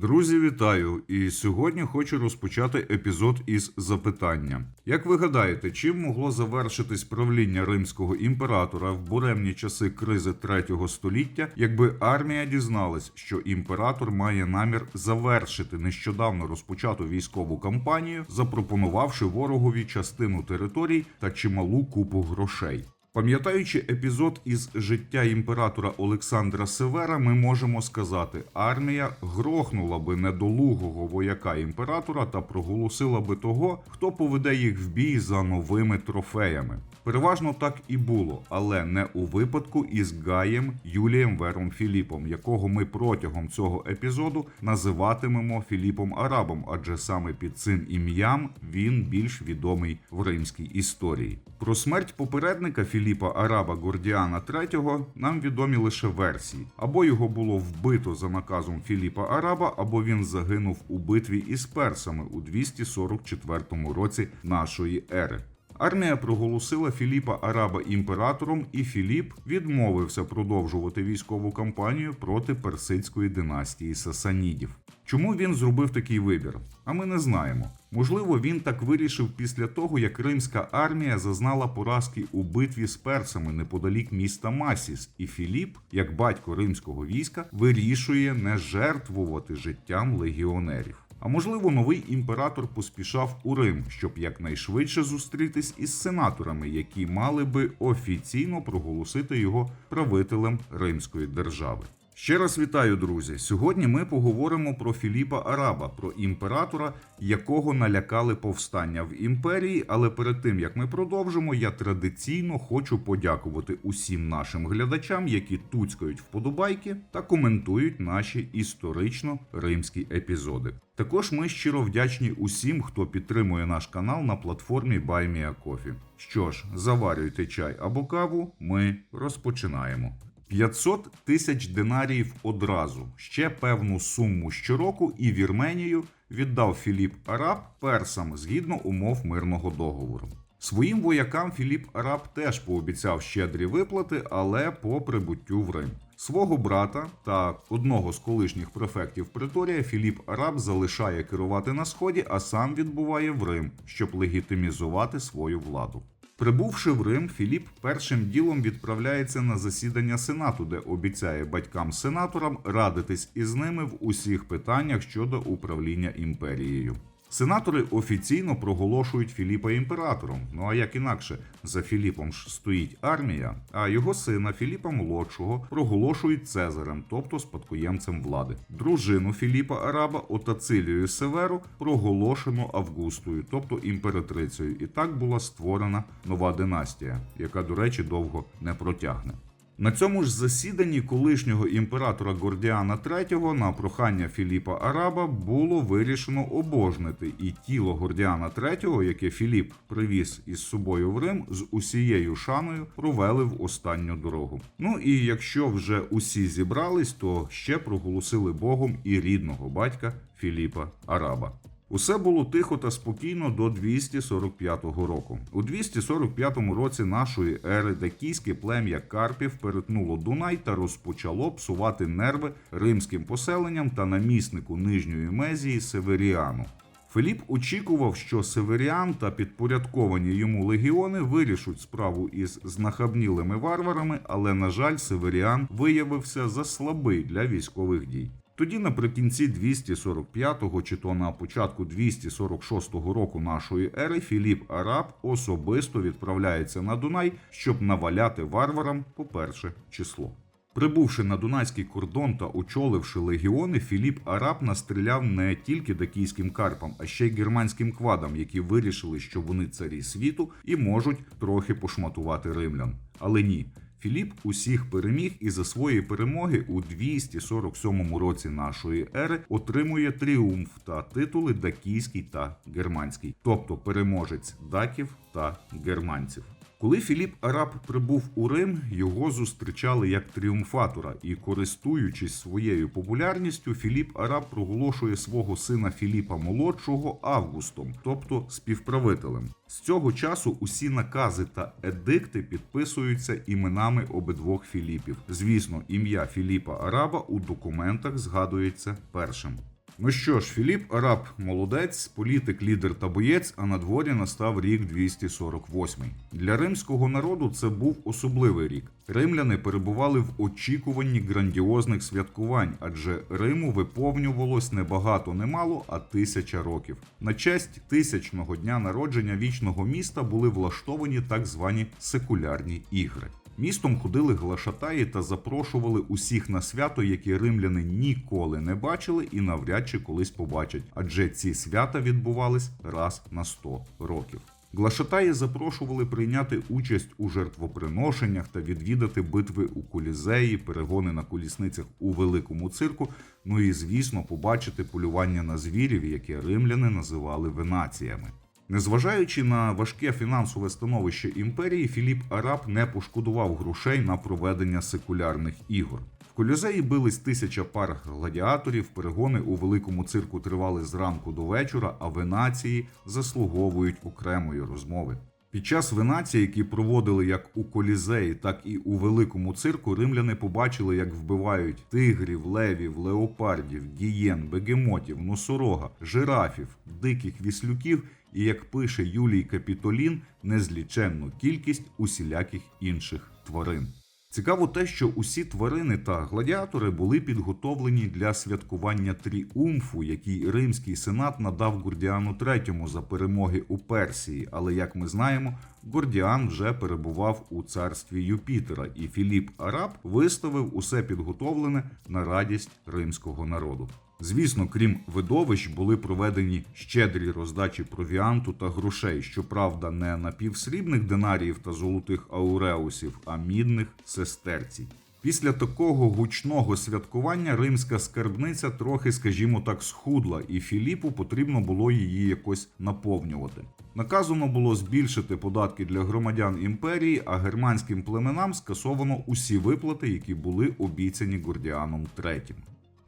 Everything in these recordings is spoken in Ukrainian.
Друзі, вітаю! І сьогодні хочу розпочати епізод із запитання. Як ви гадаєте, чим могло завершитись правління римського імператора в буремні часи кризи третього століття, якби армія дізналась, що імператор має намір завершити нещодавно розпочату військову кампанію, запропонувавши ворогові частину територій та чималу купу грошей? Пам'ятаючи епізод із життя імператора Олександра Севера, ми можемо сказати, армія грохнула би недолугого вояка імператора та проголосила би того, хто поведе їх в бій за новими трофеями. Переважно так і було, але не у випадку із Гаєм Юлієм Вером Філіпом, якого ми протягом цього епізоду називатимемо Філіпом Арабом, адже саме під цим ім'ям він більш відомий в римській історії. Про смерть попередника Філіпа Араба Гордіана III нам відомі лише версії: або його було вбито за наказом Філіпа Араба, або він загинув у битві із персами у 244 році нашої ери. Армія проголосила Філіпа Араба імператором, і Філіп відмовився продовжувати військову кампанію проти персидської династії Сасанідів. Чому він зробив такий вибір? А ми не знаємо. Можливо, він так вирішив після того, як римська армія зазнала поразки у битві з персами неподалік міста Масіс, і Філіп, як батько римського війська, вирішує не жертвувати життям легіонерів. А можливо, новий імператор поспішав у Рим, щоб якнайшвидше зустрітись із сенаторами, які мали би офіційно проголосити його правителем Римської держави. Ще раз вітаю, друзі. Сьогодні ми поговоримо про Філіпа Араба, про імператора, якого налякали повстання в імперії. Але перед тим як ми продовжимо, я традиційно хочу подякувати усім нашим глядачам, які туцькають вподобайки та коментують наші історично римські епізоди. Також ми щиро вдячні усім, хто підтримує наш канал на платформі BuyMeACoffee. Що ж, заварюйте чай або каву, ми розпочинаємо. 500 тисяч динаріїв одразу, ще певну суму щороку, і Вірменію віддав Філіп Араб персам згідно умов мирного договору. Своїм воякам Філіп Араб теж пообіцяв щедрі виплати, але по прибуттю в Рим. Свого брата та одного з колишніх префектів Приторія Філіп Араб залишає керувати на сході, а сам відбуває в Рим, щоб легітимізувати свою владу. Прибувши в Рим, Філіп першим ділом відправляється на засідання Сенату, де обіцяє батькам-сенаторам радитись із ними в усіх питаннях щодо управління імперією. Сенатори офіційно проголошують Філіпа імператором. Ну а як інакше, за Філіпом ж стоїть армія, а його сина Філіпа молодшого проголошують Цезарем, тобто спадкоємцем влади. Дружину Філіпа Араба Отацилію Северу проголошено Августою, тобто імператрицею. І так була створена нова династія, яка, до речі, довго не протягне. На цьому ж засіданні колишнього імператора Гордіана III на прохання Філіпа Араба було вирішено обожнити і тіло Гордіана III, яке Філіп привіз із собою в Рим, з усією шаною провели в останню дорогу. Ну і якщо вже усі зібрались, то ще проголосили Богом і рідного батька Філіпа Араба. Усе було тихо та спокійно до 245 року. У 245 році нашої ери дакійське плем'я Карпів перетнуло Дунай та розпочало псувати нерви римським поселенням та наміснику нижньої мезії Северіану. Филіп очікував, що Северіан та підпорядковані йому легіони вирішуть справу із знахабнілими варварами, але, на жаль, Северіан виявився заслабий для військових дій. Тоді, наприкінці 245-го чи то на початку 246-го року нашої ери, Філіп Араб особисто відправляється на Дунай, щоб наваляти варварам по перше число. Прибувши на Дунайський кордон та очоливши легіони, Філіп Араб настріляв не тільки дакійським карпам, а ще й германським квадам, які вирішили, що вони царі світу і можуть трохи пошматувати римлян. Але ні. Філіп усіх переміг і за свої перемоги у 247 році нашої ери отримує тріумф та титули дакійський та германський, тобто переможець даків та германців. Коли Філіп Араб прибув у Рим, його зустрічали як тріумфатора, і, користуючись своєю популярністю, Філіп Араб проголошує свого сина Філіпа молодшого Августом, тобто співправителем. З цього часу усі накази та едикти підписуються іменами обидвох Філіпів. Звісно, ім'я Філіпа Араба у документах згадується першим. Ну що ж, Філіп Араб молодець, політик, лідер та боєць, а на дворі настав рік 248. Для римського народу це був особливий рік. Римляни перебували в очікуванні грандіозних святкувань, адже Риму виповнювалось не багато, не мало, а тисяча років. На честь тисячного дня народження вічного міста були влаштовані так звані секулярні ігри. Містом ходили глашатаї та запрошували усіх на свято, яке римляни ніколи не бачили і навряд чи колись побачать, адже ці свята відбувались раз на 100 років. Глашатаї запрошували прийняти участь у жертвоприношеннях та відвідати битви у колізеї, перегони на колісницях у великому цирку. Ну і звісно, побачити полювання на звірів, яке римляни називали венаціями. Незважаючи на важке фінансове становище імперії, Філіп Араб не пошкодував грошей на проведення секулярних ігор. В колізеї бились тисяча пар гладіаторів, перегони у великому цирку тривали зранку до вечора, а венації заслуговують окремої розмови. Під час венації, які проводили як у колізеї, так і у великому цирку, римляни побачили, як вбивають тигрів, левів, леопардів, гієн, бегемотів, носорога, жирафів, диких віслюків і, як пише Юлій Капітолін, незліченну кількість усіляких інших тварин. Цікаво те, що усі тварини та гладіатори були підготовлені для святкування тріумфу, який римський сенат надав Гордіану III за перемоги у Персії. Але як ми знаємо, Гордіан вже перебував у царстві Юпітера, і Філіп Араб виставив усе підготовлене на радість римського народу. Звісно, крім видовищ, були проведені щедрі роздачі провіанту та грошей, щоправда, не напівсрібних динаріїв та золотих ауреусів, а мідних сестерцій. Після такого гучного святкування римська скарбниця трохи, скажімо так, схудла, і Філіпу потрібно було її якось наповнювати. Наказано було збільшити податки для громадян імперії, а германським племенам скасовано усі виплати, які були обіцяні Гордіаном III.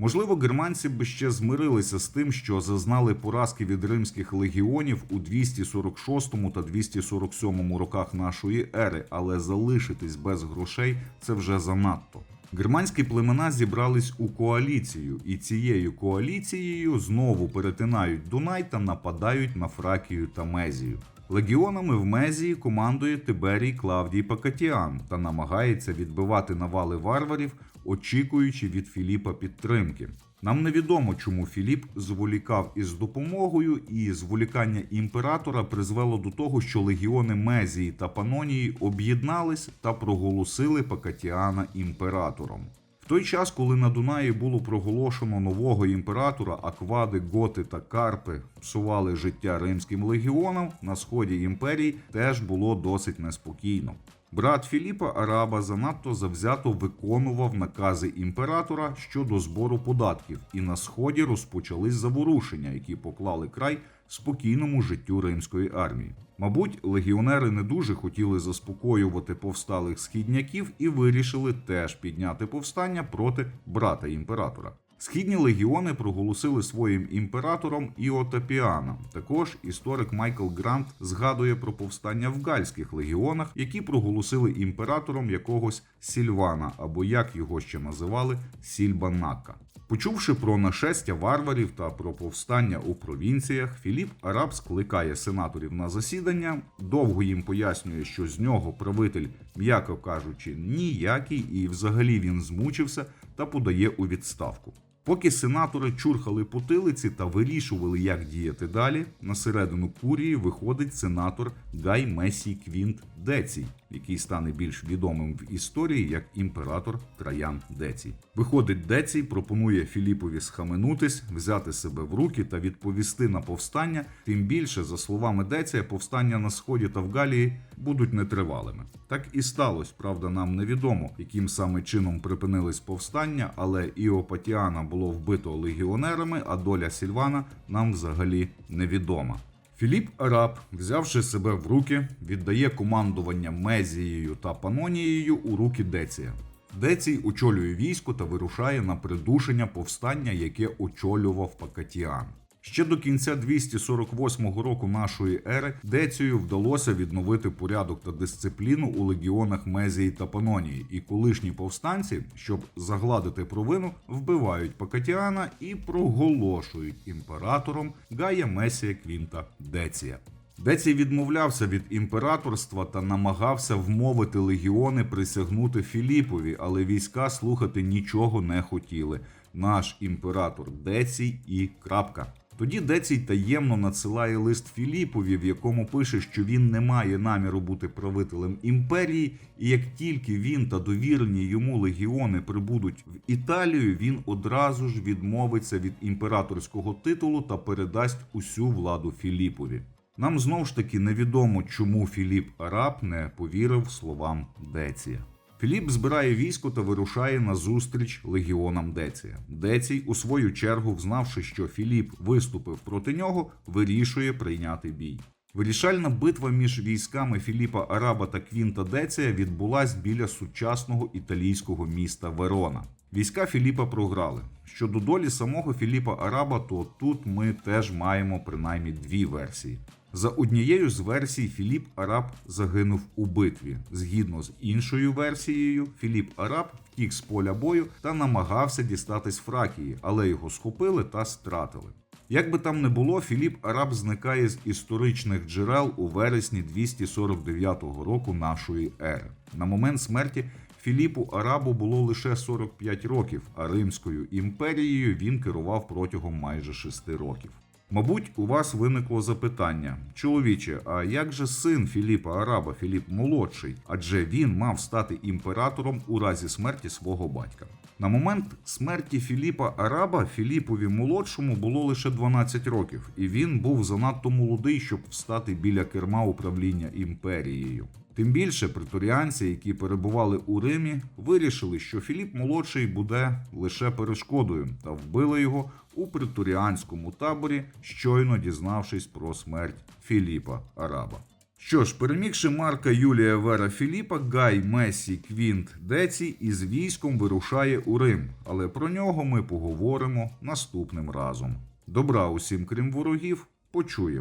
Можливо, германці б ще змирилися з тим, що зазнали поразки від римських легіонів у 246 та 247 роках нашої ери, але залишитись без грошей це вже занадто. Германські племена зібрались у коаліцію, і цією коаліцією знову перетинають Дунай та нападають на Фракію та Мезію. Легіонами в Мезії командує Тиберій Клавдій Пакатіан та намагається відбивати навали варварів, очікуючи від Філіпа підтримки. Нам невідомо, чому Філіп зволікав із допомогою, і зволікання імператора призвело до того, що легіони Мезії та Панонії об'єднались та проголосили Пакатіана імператором. В той час, коли на Дунаї було проголошено нового імператора, аквади, готи та карпи псували життя римським легіонам, на сході імперії теж було досить неспокійно. Брат Філіпа Араба занадто завзято виконував накази імператора щодо збору податків, і на сході розпочались заворушення, які поклали край спокійному життю римської армії. Мабуть, легіонери не дуже хотіли заспокоювати повсталих східняків і вирішили теж підняти повстання проти брата імператора. Східні легіони проголосили своїм імператором Іотапіана. Також історик Майкл Грант згадує про повстання в гальських легіонах, які проголосили імператором якогось Сільвана, або як його ще називали Сільбанака. Почувши про нашестя варварів та про повстання у провінціях, Філіп Араб скликає сенаторів на засідання, довго їм пояснює, що з нього правитель, м'яко кажучи, ніякий, і взагалі він змучився та подає у відставку. Поки сенатори чурхали потилиці та вирішували, як діяти далі, на середину курії виходить сенатор Гай Месій Квінт Децій, який стане більш відомим в історії як імператор Траян Децій. Виходить Децій, пропонує Філіпові схаменутись, взяти себе в руки та відповісти на повстання. Тим більше, за словами Деція, повстання на сході та в Галії будуть нетривалими. Так і сталося, правда, нам невідомо, яким саме чином припинились повстання, але Іопатіана було вбито легіонерами, а доля Сільвана нам взагалі невідома. Філіп Араб, взявши себе в руки, віддає командування Мезією та Панонією у руки Деція. Децій очолює військо та вирушає на придушення повстання, яке очолював Пакатіан. Ще до кінця 248 року нашої ери Децію вдалося відновити порядок та дисципліну у легіонах Мезії та Панонії, і колишні повстанці, щоб загладити провину, вбивають Пакатіана і проголошують імператором Гая Месія Квінта Деція. Децій відмовлявся від імператорства та намагався вмовити легіони присягнути Філіпові, але війська слухати нічого не хотіли. Наш імператор Децій і крапка. Тоді Децій таємно надсилає лист Філіпові, в якому пише, що він не має наміру бути правителем імперії, і як тільки він та довірені йому легіони прибудуть в Італію, він одразу ж відмовиться від імператорського титулу та передасть усю владу Філіпові. Нам знову ж таки невідомо, чому Філіп Араб не повірив словам Деція. Філіп збирає військо та вирушає на зустріч легіонам Деція. Децій, у свою чергу, взнавши, що Філіп виступив проти нього, вирішує прийняти бій. Вирішальна битва між військами Філіпа Араба та Квінта Деція відбулась біля сучасного італійського міста Верона. Війська Філіпа програли. Щодо долі самого Філіпа Араба, то тут ми теж маємо принаймні дві версії. За однією з версій, Філіп Араб загинув у битві. Згідно з іншою версією, Філіп Араб втік з поля бою та намагався дістатись Фракії, але його схопили та стратили. Як би там не було, Філіп Араб зникає з історичних джерел у вересні 249 року нашої ери. На момент смерті Філіпу Арабу було лише 45 років, а Римською імперією він керував протягом майже 6 років. Мабуть, у вас виникло запитання, чоловіче, а як же син Філіпа Араба, Філіп молодший? Адже він мав стати імператором у разі смерті свого батька. На момент смерті Філіпа Араба Філіпові молодшому було лише 12 років, і він був занадто молодий, щоб встати біля керма управління імперією. Тим більше преторіанці, які перебували у Римі, вирішили, що Філіп молодший буде лише перешкодою, та вбили його у преторіанському таборі, щойно дізнавшись про смерть Філіпа Араба. Що ж, перемігши Марка Юлія Вера Філіпа, Гай Месі Квінт Деці із військом вирушає у Рим, але про нього ми поговоримо наступним разом. Добра усім, крім ворогів, почуємо.